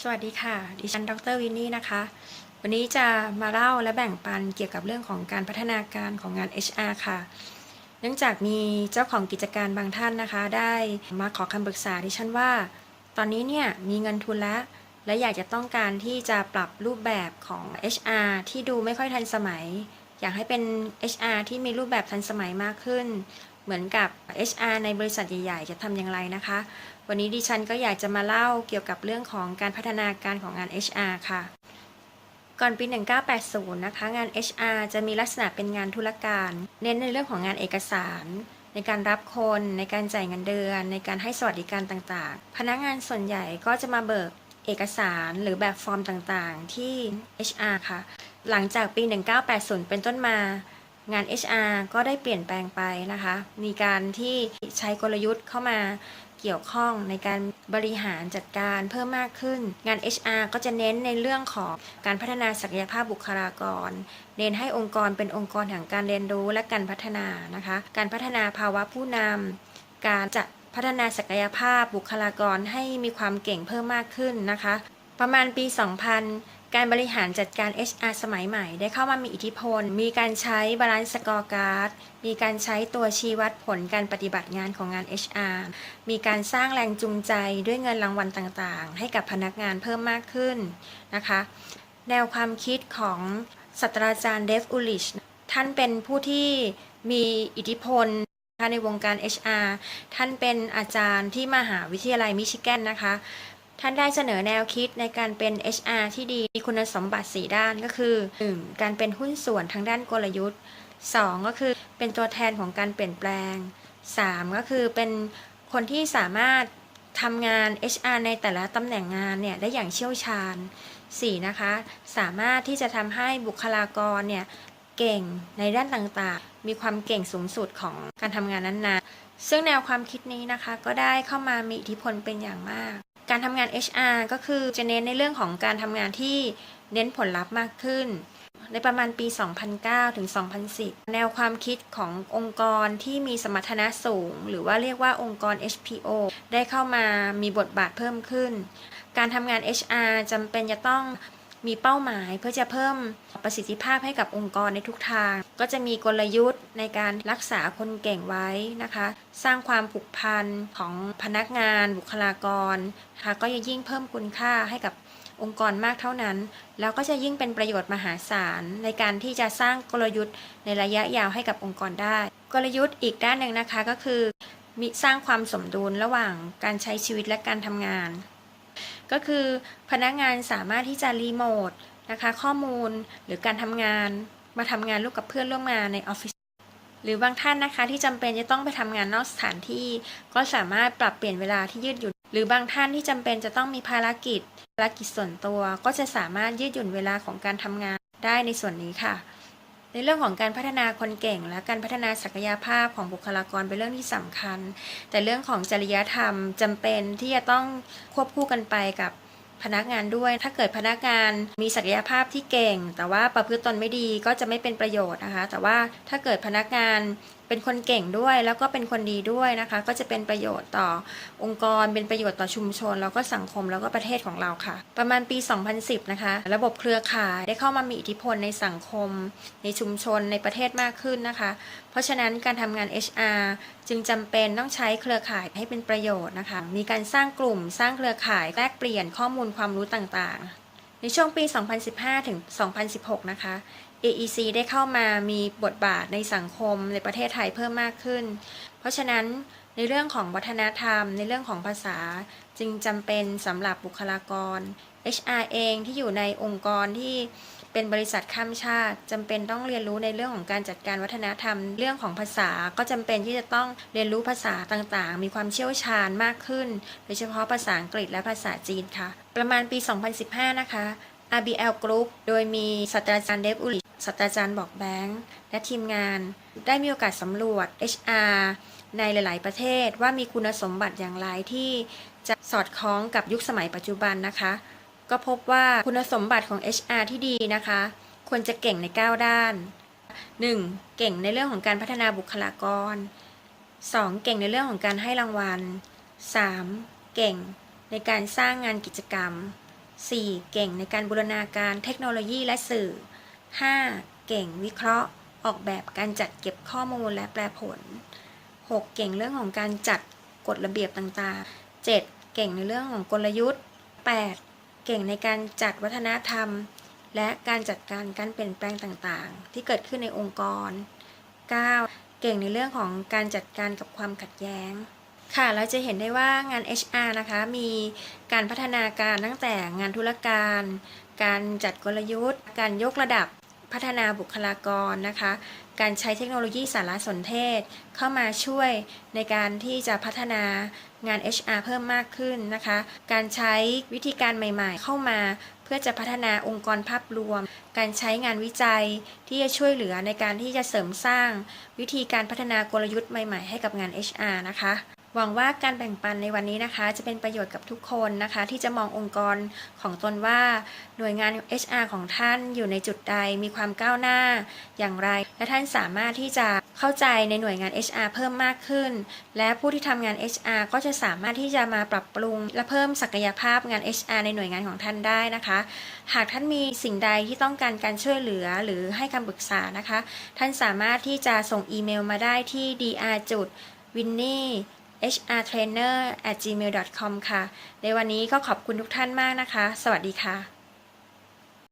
สวัสดีค่ะ ดิฉัน ดรวินนี่นะคะ วันนี้จะมาเล่าและแบ่งปันเกี่ยวกับเรื่องของการพัฒนาการของงาน HR ค่ะ เนื่องจากมีเจ้าของกิจการบางท่านนะคะ ได้มาขอคำปรึกษาดิฉันว่า ตอนนี้เนี่ยมีเงินทุนแล้ว และอยากจะต้องการที่จะปรับรูปแบบของ HR ที่ดูไม่ค่อยทันสมัย อยากให้เป็น HR ที่มีรูปแบบทันสมัยมากขึ้น เหมือนกับ HR ในบริษัทใหญ่ ๆ จะทำอย่างไรนะคะ วันนี้ดิฉันก็อยากจะมาเล่าเกี่ยวกับเรื่องของการพัฒนาการของงาน HR ค่ะ ก่อนปี 1980 นะคะ งาน HR จะมีลักษณะเป็นงานธุรการ เน้นในเรื่องของงานเอกสาร ในการรับคน ในการจ่ายเงินเดือน ในการให้สวัสดิการต่างๆ พนักงานส่วนใหญ่ก็จะมาเบิกเอกสารหรือแบบฟอร์มต่างๆ ที่ HR ค่ะ หลังจากปี 1980 เป็นต้นมางาน HR ก็ได้เปลี่ยนแปลงไปนะคะ มีการที่ใช้กลยุทธ์เข้ามา เกี่ยวข้องในการบริหารจัดการเพิ่มมากขึ้น งาน HR ก็จะเน้นในเรื่องของการพัฒนาศักยภาพบุคลากร เน้นให้องค์กรเป็นองค์กรแห่งการเรียนรู้และการพัฒนานะคะ การพัฒนาภาวะผู้นำการจัดพัฒนาศักยภาพบุคลากรให้มีความเก่งเพิ่มมากขึ้นนะคะ ประมาณปี 2000 การบริหารจัดการ HR สมัยใหม่ ได้เข้ามามีอิทธิพล มีการใช้บาลานซ์สกอร์การ์ด มีการใช้ตัวชี้วัดผลการปฏิบัติงานของงาน HR มีการสร้างแรงจูงใจด้วยเงินรางวัลต่างๆ ให้กับพนักงานเพิ่มมากขึ้นนะคะ แนวความคิดของศาสตราจารย์เดฟอุลิช ท่านเป็นผู้ที่มีอิทธิพลในวงการ HR ท่านเป็นอาจารย์ที่มหาวิทยาลัยมิชิแกนนะคะ ท่านได้เสนอแนวคิดในการเป็น HR ที่ดีมีคุณสมบัติ 4 ด้านก็คือ 1. การเป็นหุ้นส่วนทางด้านกลยุทธ์ 2. ก็คือเป็นตัวแทนของการเปลี่ยนแปลง 3. ก็คือเป็นคนที่สามารถทำงาน HR ในแต่ละตำแหน่งงานเนี่ยได้อย่างเชี่ยวชาญ 4. นะคะ สามารถที่จะทำให้บุคลากรเนี่ยเก่งในด้านต่างๆ มีความเก่งสูงสุดของการทำงานนั้นๆ ซึ่งแนวความคิดนี้นะคะก็ได้เข้ามามีอิทธิพลเป็นอย่างมาก การทำงาน HR ก็คือจะเน้นในเรื่องของการทำงานที่เน้นผลลัพธ์มากขึ้น ในประมาณปี 2009 ถึง 2010 แนวความคิดขององค์กรที่มีสมรรถนะสูง หรือว่าเรียกว่าองค์กร HPO ได้เข้ามามีบทบาทเพิ่มขึ้น การทำงาน HR จำเป็นจะต้อง มีเป้าหมายเพื่อจะเพิ่มประสิทธิภาพให้กับองค์กรในทุกทาง ก็จะมีกลยุทธ์ในการรักษาคนเก่งไว้นะคะ สร้างความผูกพันของพนักงาน บุคลากรนะคะก็จะยิ่งเพิ่มคุณค่าให้กับองค์กรมากเท่านั้น แล้วก็จะยิ่งเป็นประโยชน์มหาศาลในการที่จะสร้างกลยุทธ์ในระยะยาวให้กับองค์กรได้ กลยุทธ์อีกด้านหนึ่งนะคะก็คือมีสร้างความสมดุลระหว่างการใช้ชีวิตและการทำงาน ก็คือพนักงานสามารถที่จะรีโมทนะคะข้อมูลหรือการทำงานมาทำงานร่วมกับเพื่อนร่วมงานในออฟฟิศหรือบางท่านนะคะที่จำเป็นจะต้องไปทำงานนอกสถานที่ ก็สามารถปรับเปลี่ยนเวลาที่ยืดหยุ่น หรือบางท่านที่จำเป็นจะต้องมีภารกิจ ภารกิจส่วนตัว ก็จะสามารถยืดหยุ่นเวลาของการทำงานได้ในส่วนนี้ค่ะ ในเรื่องของการพัฒนาคนเก่ง และการพัฒนาศักยภาพของบุคลากรเป็นเรื่องที่สำคัญ แต่เรื่องของจริยธรรมจำเป็นที่จะต้องควบคู่กันไปกับพนักงานด้วย ถ้าเกิดพนักงานมีศักยภาพที่เก่ง แต่ว่าประพฤติตนไม่ดีก็จะไม่เป็นประโยชน์นะคะ แต่ว่าถ้าเกิดพนักงานเป็นคนเก่งด้วยแล้วก็เป็นคนดีด้วยนะคะ ก็จะเป็นประโยชน์ต่อองค์กร เป็นประโยชน์ต่อชุมชน แล้วก็สังคมแล้วก็ประเทศของเราค่ะ ประมาณปี 2010 นะคะ ระบบเครือข่ายได้เข้ามามีอิทธิพลในสังคม ในชุมชนในประเทศมากขึ้นนะคะ เพราะฉะนั้นการทำงาน HR จึงจำเป็นต้องใช้เครือข่ายให้เป็นประโยชน์นะคะ มีการสร้างกลุ่ม สร้างเครือข่ายแลกเปลี่ยนข้อมูลความรู้ต่างๆ ในช่วงปี 2015 ถึง 2016 นะคะ AEC ได้เข้ามามีบทบาทในสังคมในประเทศไทยเพิ่มมากขึ้น เพราะฉะนั้นในเรื่องของวัฒนธรรม ในเรื่องของภาษาจึงจำเป็นสำหรับบุคลากร HR เองที่อยู่ในองค์กรที่เป็นบริษัทข้ามชาติจำเป็นต้องเรียนรู้ในเรื่องของการจัดการวัฒนธรรม เรื่องของภาษาก็จำเป็นที่จะต้องเรียนรู้ภาษาต่างๆ มีความเชี่ยวชาญมากขึ้น โดยเฉพาะภาษาอังกฤษและภาษาจีนค่ะ ประมาณปี 2015 นะคะ RBL Group โดยมีศาสตราจารย์เดฟอุลิศาสตราจารย์บอกแบงค์และทีมงาน ได้มีโอกาสสำรวจ HR ในหลาย ๆ ประเทศว่ามีคุณสมบัติอย่างไรที่จะสอดคล้องกับยุคสมัยปัจจุบันนะคะ ก็พบว่าคุณสมบัติของ HR ที่ดีนะคะ ควรจะเก่งใน 9 ด้าน 1. เก่งในเรื่องของการพัฒนาบุคลากร 2. เก่งในเรื่องของการให้รางวัล 3. เก่งในการสร้างงานกิจกรรม 4. เก่งในการบูรณาการเทคโนโลยีและสื่อ 5. เก่งวิเคราะห์ ออกแบบการจัดเก็บข้อมูลและแปลผล 6. เก่งเรื่องของการจัดกฎระเบียบต่างๆ 7. เก่งในเรื่องของกลยุทธ์ 8. เก่งในการจัดวัฒนธรรม และการจัดการการเปลี่ยนแปลงต่างๆ ที่เกิดขึ้นในองค์กร 9. เก่งในเรื่องของการจัดการกับความขัดแย้ง ค่ะ เราจะเห็นได้ว่างาน HR นะคะ มีการพัฒนาการตั้งแต่งานธุรการ การจัดกลยุทธ์ การยกระดับ พัฒนาบุคลากรนะคะ การใช้เทคโนโลยีสารสนเทศ เข้ามาช่วยในการที่จะพัฒนางาน HR เพิ่มมากขึ้นนะคะ การใช้วิธีการใหม่ๆ เข้ามาเพื่อจะพัฒนาองค์กรภาพรวม การใช้งานวิจัยที่จะช่วยเหลือในการที่จะเสริมสร้าง วิธีการพัฒนากลยุทธ์ใหม่ ๆ ให้กับงาน HR นะคะ หวังว่าการแบ่งปันในวันนี้นะคะ จะเป็นประโยชน์กับทุกคนนะคะ ที่จะมององค์กรของตนว่าหน่วยงาน HR ของท่านอยู่ในจุดใดมีความก้าวหน้าอย่างไร และท่านสามารถที่จะเข้าใจในหน่วยงาน HR เพิ่มมากขึ้น และผู้ที่ทำงาน HR ก็จะสามารถที่จะมาปรับปรุง และเพิ่มศักยภาพงาน HR ในหน่วยงานของท่านได้นะคะ หากท่านมีสิ่งใดที่ต้องการการช่วยเหลือหรือให้คำปรึกษานะคะ ท่านสามารถที่จะส่งอีเมลมาได้ที่ dr จุด winnie hrtrainer@gmail.com ค่ะ ในวันนี้ก็ขอบคุณทุกท่านมากนะคะ สวัสดีค่ะ